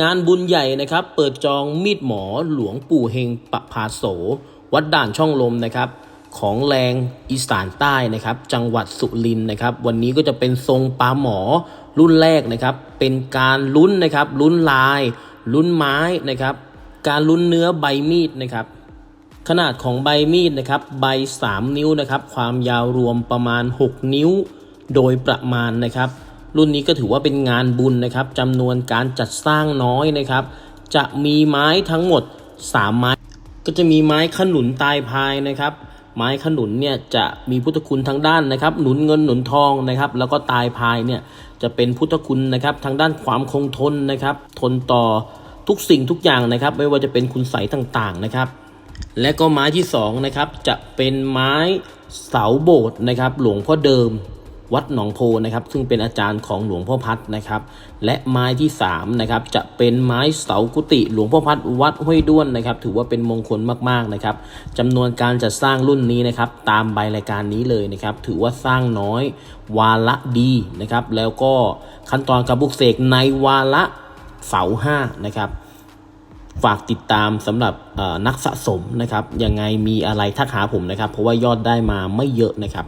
งานบุญใหญ่นะครับ เปิดจองมีดหมอหลวงปู่เฮงปะพาโส วัดด่านช่องลมนะครับ ของแรงอีสานใต้นะครับ จังหวัดสุรินทร์นะครับ วันนี้ก็จะเป็นทรงปลาหมอรุ่นแรกนะครับ เป็นการลุ้นนะครับลุ้นลายลุ้นไม้นะครับ การลุ้นเนื้อใบมีดนะครับขนาดของใบมีดนะครับ ใบ 3 นิ้วนะครับ ความยาวรวมประมาณ 6 นิ้ว โดยประมาณนะครับ รุ่นนี้ก็ถือว่าเป็นงานบุญนะครับจำนวนการจัดสร้างน้อยนะครับ จะมีไม้ทั้งหมด 3 ไม้ ก็จะมีไม้ขนุนตายพายนะครับ ไม้ขนุนเนี่ยจะมีพุทธคุณทางด้านนะครับ หนุนเงินหนุนทองนะครับ แล้วก็ตายพายเนี่ยจะเป็นพุทธคุณนะครับทางด้านความคงทนนะครับ ทนต่อทุกสิ่งทุกอย่างนะครับ ไม่ว่าจะเป็นคุณใสต่างๆนะครับ และก็ไม้ที่สองนะครับจะเป็นไม้เสาโบสถ์นะครับ หลวงพ่อเดิม วัดหนองโพนะครับซึ่งเป็นอาจารย์ของหลวงพ่อพัดนะครับ และไม้ที่3นะครับจะเป็นไม้เสากุฏิหลวงพ่อพัดวัดห้วยด้วนนะครับ ถือว่าเป็นมงคลมากๆนะครับจำนวนการจัดสร้างรุ่นนี้นะครับ ตามใบรายการนี้เลยนะครับ ถือว่าสร้างน้อยวาระดีนะครับ แล้วก็ขั้นตอนการบุกเสกในวาระเสาห้านะครับฝากติดตามสำหรับนักสะสมนะครับยังไงมีอะไรทักหาผมนะครับ เพราะว่ายอดได้มาไม่เยอะนะครับ